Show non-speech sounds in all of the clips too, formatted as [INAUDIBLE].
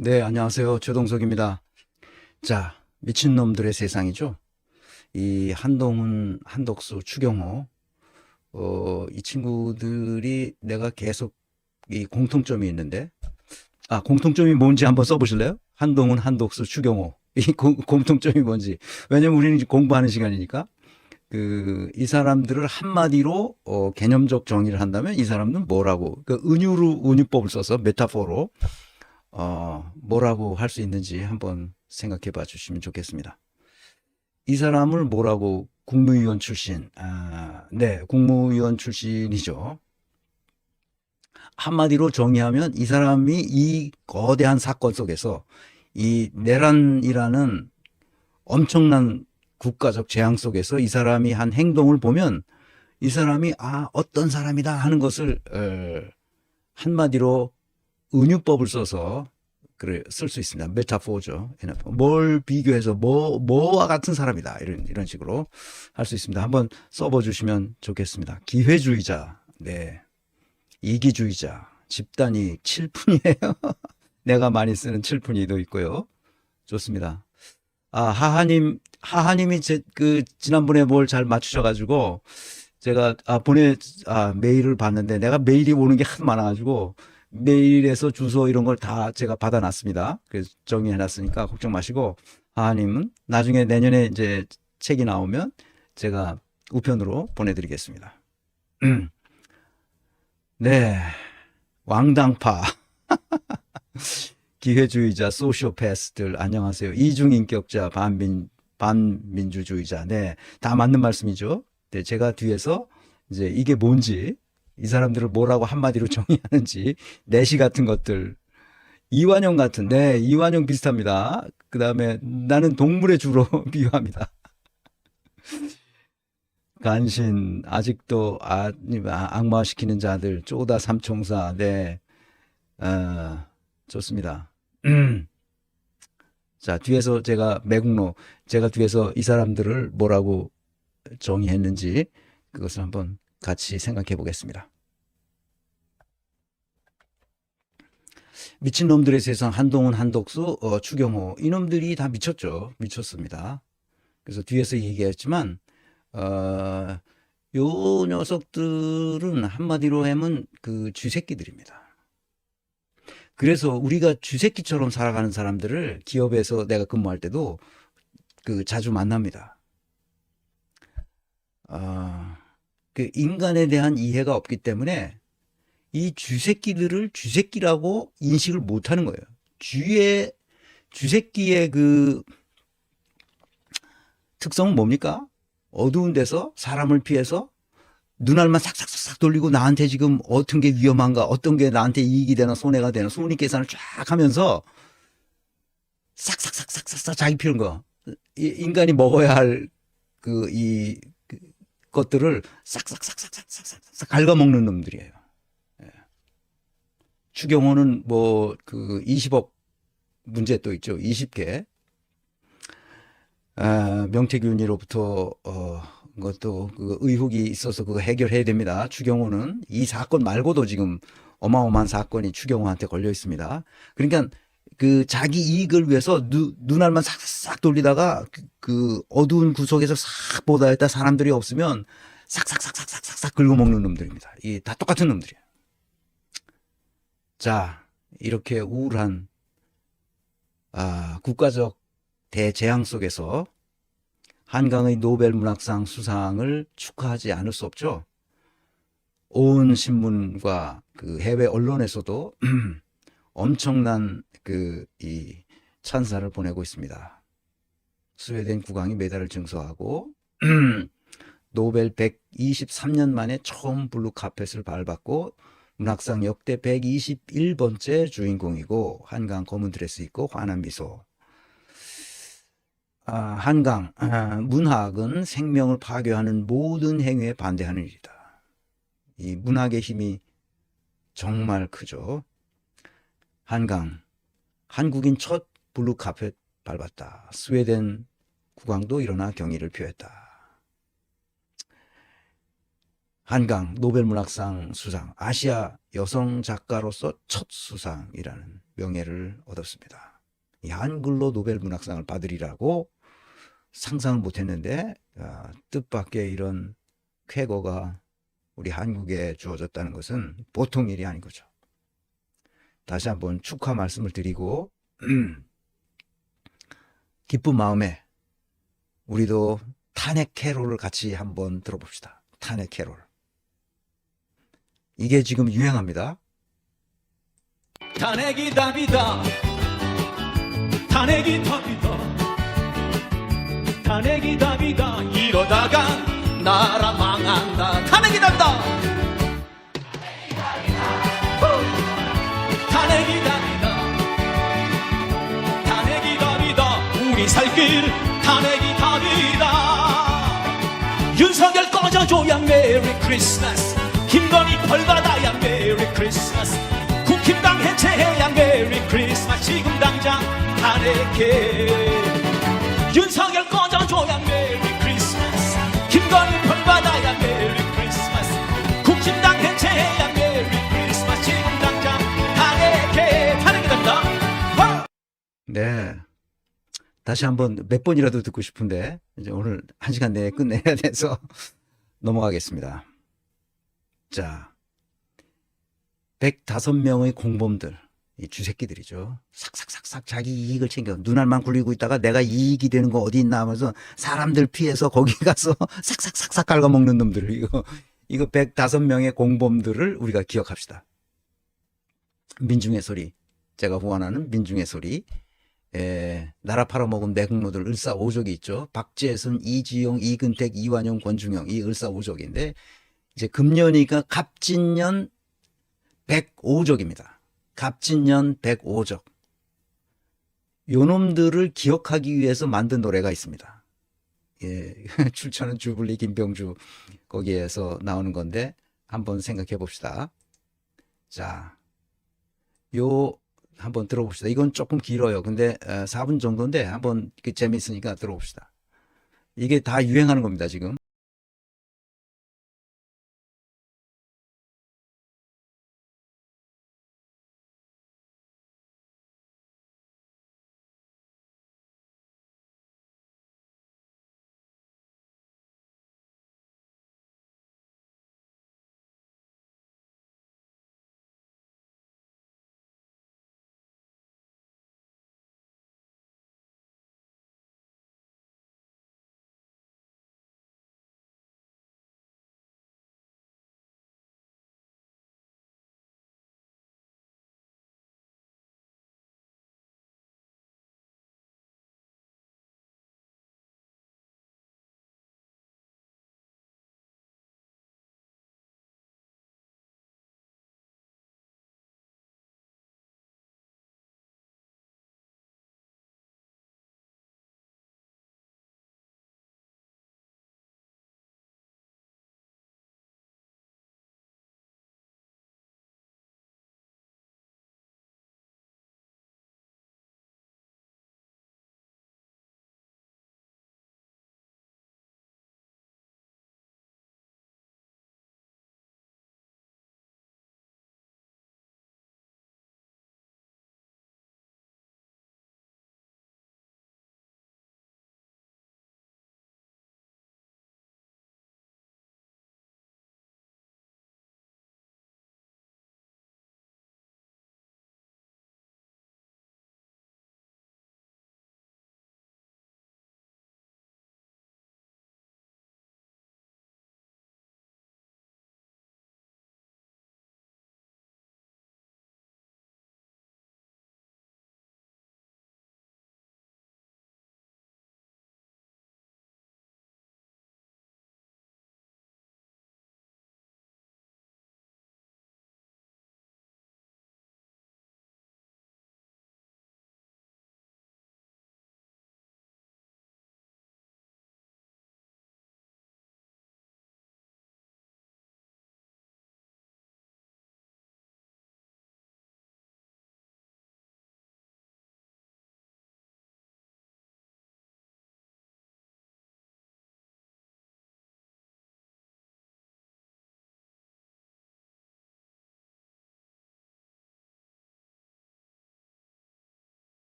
네, 안녕하세요. 최동석입니다. 자, 미친놈들의 세상이죠. 이 한동훈, 한덕수, 추경호, 어, 이 친구들이 내가 계속 이 공통점이 있는데, 아, 공통점이 뭔지 한번 써보실래요? 한동훈, 한덕수, 추경호. 이 공, 공통점이 뭔지. 왜냐면 우리는 공부하는 시간이니까. 그, 이 사람들을 한마디로, 어, 개념적 정의를 한다면 이 사람들은 뭐라고, 그, 은유로, 은유법을 써서 메타포로, 어, 뭐라고 할 수 있는지 한번 생각해 봐 주시면 좋겠습니다. 이 사람을 뭐라고 국무위원 출신, 아, 네, 국무위원 출신이죠. 한마디로 정의하면 이 사람이 이 거대한 사건 속에서 이 내란이라는 엄청난 국가적 재앙 속에서 이 사람이 한 행동을 보면 이 사람이 아, 어떤 사람이다 하는 것을 어, 한마디로 은유법을 써서 그래 쓸 수 있습니다. 메타포죠. 뭘 비교해서 뭐 뭐와 같은 사람이다 이런 이런 식으로 할 수 있습니다. 한번 써보 주시면 좋겠습니다. 기회주의자, 네, 이기주의자, 집단이 칠푼이에요. [LAUGHS] 내가 많이 쓰는 칠푼이도 있고요. 좋습니다. 아 하하님 하하님이 제 그 지난번에 뭘 잘 맞추셔가지고 제가 아 보내 아 메일을 봤는데 내가 메일이 오는 게 하도 많아가지고 메일에서 주소 이런 걸 다 제가 받아놨습니다. 그래서 정리해놨으니까 걱정 마시고 하하님은 나중에 내년에 이제 책이 나오면 제가 우편으로 보내드리겠습니다. [CLEARS THROAT] 네, 왕당파, [LAUGHS] 기회주의자, 소시오패스들 안녕하세요. 이중인격자, 반민 반민주주의자, 네, 다 맞는 말씀이죠. 네, 제가 뒤에서 이제 이게 뭔지 이 사람들을 뭐라고 한마디로 [LAUGHS] 정의하는지 내시 같은 것들 이완용 같은 네 이완용 비슷합니다. 그 다음에 나는 동물의 주로 [LAUGHS] 비유합니다. 간신 아직도 아, 악마시키는 자들 쪼다 삼총사 네 어, 좋습니다. [CLEARS THROAT] 자 뒤에서 제가 매국노 제가 뒤에서 이 사람들을 뭐라고 정의했는지 그것을 한번 같이 생각해 보겠습니다. 미친놈들의 세상 한동훈, 한덕수, 어, 추경호 이놈들이 다 미쳤죠. 미쳤습니다. 그래서 뒤에서 얘기했지만 어, 요 녀석들은 한마디로 하면 그 쥐새끼들입니다. 그래서 우리가 쥐새끼처럼 살아가는 사람들을 기업에서 내가 근무할 때도 그 자주 만납니다. 어, 그 인간에 대한 이해가 없기 때문에 이 쥐새끼들을 쥐새끼라고 인식을 못 하는 거예요. 쥐의, 쥐새끼의 그 특성은 뭡니까? 어두운 데서 사람을 피해서 눈알만 싹싹싹 돌리고 나한테 지금 어떤 게 위험한가, 어떤 게 나한테 이익이 되나, 손해가 되나, 손익 계산을 쫙 하면서 싹싹싹싹싹 자기 피는 거. 인간이 먹어야 할 그, 이, 것들을 싹싹싹싹싹싹 갉아먹는 놈들이에요. 예. 추경호는 뭐 그 20억 문제 또 있죠. 20개. 아, 명태균이로부터 어 것도 그 의혹이 있어서 그거 해결해야 됩니다. 추경호는 이 사건 말고도 지금 어마어마한 사건이 추경호한테 걸려 있습니다. 그러니까 그 자기 이익을 위해서 누, 눈알만 싹싹 돌리다가 그, 그 어두운 구석에서 싹 보다 했다 사람들이 없으면 싹싹싹싹싹싹 긁어먹는 놈들입니다. 이 다 똑같은 놈들이에요. 자, 이렇게 우울한 아, 국가적 대재앙 속에서 한강의 노벨 문학상 수상을 축하하지 않을 수 없죠. 온 신문과 그 해외 언론에서도 [CLEARS THROAT] 엄청난 그 이 찬사를 보내고 있습니다. 스웨덴 국왕이 메달을 증서하고 [CLEARS THROAT] 노벨 123년 만에 처음 블루 카펫을 밟았고 문학상 역대 121번째 주인공이고 한강 검은 드레스 입고 환한 미소. 아, 한강 아, 문학은 생명을 파괴하는 모든 행위에 반대하는 일이다. 이 문학의 힘이 정말 크죠. 한강 한국인 첫 블루 카펫 밟았다. 스웨덴 국왕도 일어나 경의를 표했다. 한강 노벨 문학상 수상, 아시아 여성 작가로서 첫 수상이라는 명예를 얻었습니다. 이 한글로 노벨 문학상을 받으리라고 상상을 못했는데 아, 뜻밖의 이런 쾌거가 우리 한국에 주어졌다는 것은 보통 일이 아닌 거죠. 다시 한번 축하 말씀을 드리고 [CLEARS THROAT] 기쁜 마음에 우리도 탄핵 캐롤을 같이 한번 들어봅시다. 탄핵 캐롤. 이게 지금 유행합니다. 탄핵이 답이다 탄핵이 답이다 탄핵이 답이다 이러다가 나라 망한다 탄핵이 답이다 후! 탄핵이 답이다 탄핵이 살길 탄핵이 답이다. 윤석열 꺼져줘야 메리 크리스마스. 김건희 벌받아야 메리 크리스마스. 국힘당 해체해야 메리 크리스마스. 지금 당장 탄핵해 윤석열 꺼져줘야 메리 크리스마스. 김건희 벌받아야 메리 크리스마스. 국힘당 해체해야 메리 크리스마스. 지금 당장 탄핵해 탄핵이 된다. 와! 네. 다시 한번 몇 번이라도 듣고 싶은데 이제 오늘 한 시간 내에 끝내야 돼서 [LAUGHS] 넘어가겠습니다. 자, 105명의 공범들, 이 주새끼들이죠. 삭삭삭삭 자기 이익을 챙겨 눈알만 굴리고 있다가 내가 이익이 되는 거 어디 있나 하면서 사람들 피해서 거기 가서 [LAUGHS] 삭삭삭삭 갉아먹는 놈들 이거 이거 105명의 공범들을 우리가 기억합시다. 민중의 소리, 제가 후원하는 민중의 소리. 에, 나라 팔아먹은 내국노들 을사오족이 있죠. 박재선, 이지용, 이근택, 이완용, 권중영 이 을사오족인데 이제 금년이가 갑진년 105족입니다. 갑진년 105족. 요놈들을 기억하기 위해서 만든 노래가 있습니다. 예, [LAUGHS] 출처는 주블리 김병주 거기에서 나오는 건데 한번 생각해 봅시다. 자, 요 한번 들어봅시다. 이건 조금 길어요. 근데 어, 4분 정도인데 한번 그 재미있으니까 들어봅시다. 이게 다 유행하는 겁니다, 지금.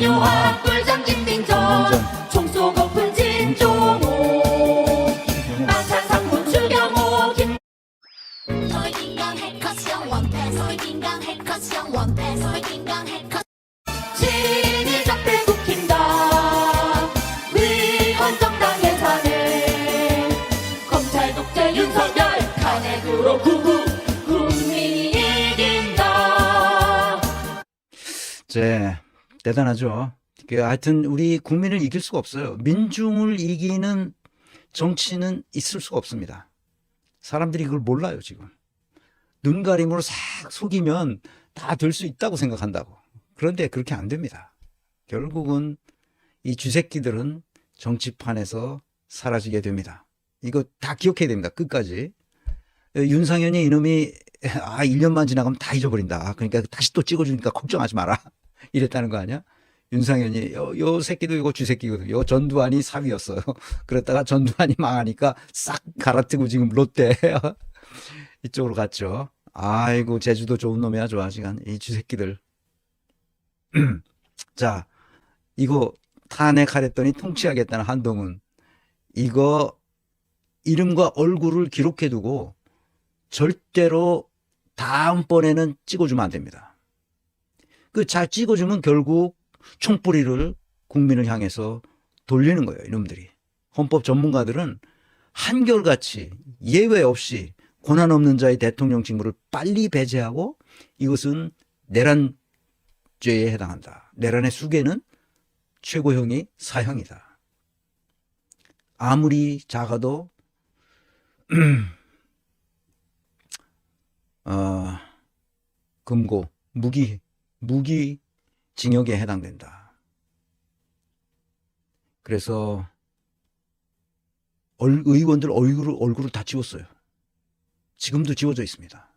이뇨화 꿀잠 김민정 김민정. 총쏘고픈 진종호 만산상품 추경호 김 긴강 해커스형 원패 긴강 해커스형 원패 긴강 해커 신이 적대 국힘당 위헌 정당의 사내 검찰 독재 윤석열 탄핵으로 구구 국민이 이긴다. 제 대단하죠. 그 하여튼 우리 국민을 이길 수가 없어요. 민중을 이기는 정치는 있을 수가 없습니다. 사람들이 그걸 몰라요, 지금. 눈가림으로 싹 속이면 다 될 수 있다고 생각한다고. 그런데 그렇게 안 됩니다. 결국은 이 쥐새끼들은 정치판에서 사라지게 됩니다. 이거 다 기억해야 됩니다. 끝까지. 윤상현이 이놈이 아 1년만 지나가면 다 잊어버린다. 그러니까 다시 또 찍어주니까 걱정하지 마라. 이랬다는 거 아니야? 윤상현이 요, 요 새끼도 이거 쥐새끼거든. 요 전두환이 사위였어요. [LAUGHS] 그랬다가 전두환이 망하니까 싹 갈아뜨고 지금 롯데 [LAUGHS] 이쪽으로 갔죠. 아이고 제주도 좋은 놈이야 좋아 시간 이 쥐새끼들. [CLEARS THROAT] 자 이거 탄핵하랬더니 통치하겠다는 한동훈 이거 이름과 얼굴을 기록해두고 절대로 다음번에는 찍어주면 안 됩니다. 그 잘 찍어주면 결국 총뿌리를 국민을 향해서 돌리는 거예요, 이놈들이. 헌법 전문가들은 한결같이 예외 없이 고난 없는 자의 대통령 직무를 빨리 배제하고 이것은 내란죄에 해당한다. 내란의 수계는 최고형이 사형이다. 아무리 작아도 [CLEARS THROAT] 어, 금고, 무기, 무기 징역에 해당된다. 그래서 얼- 의원들 얼굴을, 얼굴을 다 지웠어요. 지금도 지워져 있습니다.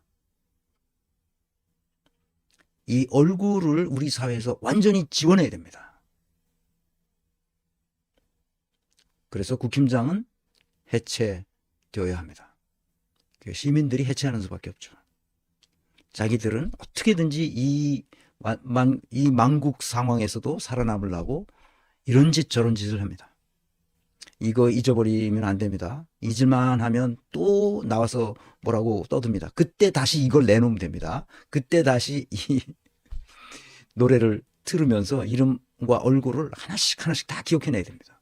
이 얼굴을 우리 사회에서 완전히 지워내야 됩니다. 그래서 국힘장은 해체되어야 합니다. 그 시민들이 해체하는 수밖에 없죠. 자기들은 어떻게든지 이, 이 망국 상황에서도 살아남으려고 이런 짓 저런 짓을 합니다. 이거 잊어버리면 안 됩니다. 잊을만 하면 또 나와서 뭐라고 떠듭니다. 그때 다시 이걸 내놓으면 됩니다. 그때 다시 이 [LAUGHS] 노래를 들으면서 이름과 얼굴을 하나씩 하나씩 다 기억해내야 됩니다.